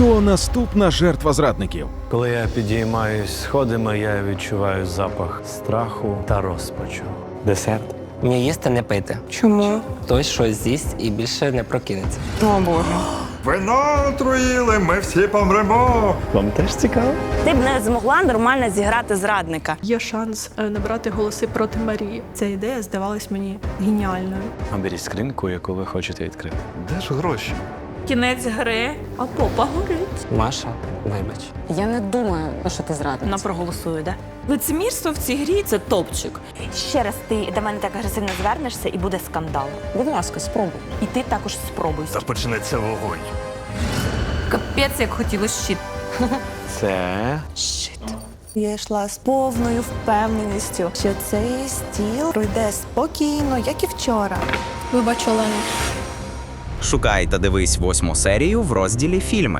Хто наступна жертва зрадників? Коли я підіймаюсь сходами, я відчуваю запах страху та розпачу. Десерт. Мені їсти не пити. Чому? Хтось щось з'їсть і більше не прокинеться. О Боже. Вино отруїли, ми всі помремо. Вам теж цікаво? Ти б не змогла нормально зіграти зрадника. Є шанс е, набрати голоси проти Марії. Ця ідея здавалась мені геніальною. Оберіть скриньку, яку ви хочете відкрити. Де ж гроші? Кінець гри, а попа горить. Маша, вибач. Я не думаю, що ти зрадниця. Вона проголосує, да? Лицемірство в цій грі це топчик. Ще раз ти до мене так агресивно звернешся і буде скандал. Будь ласка, спробуй. І ти також спробуй. Та почнеться вогонь. Капець, як хотілося щит. Це Щит. Я йшла з повною впевненістю, що цей стіл пройде спокійно, як і вчора. Вибач, Олена. Шукай та дивись восьму серію в розділі фільми.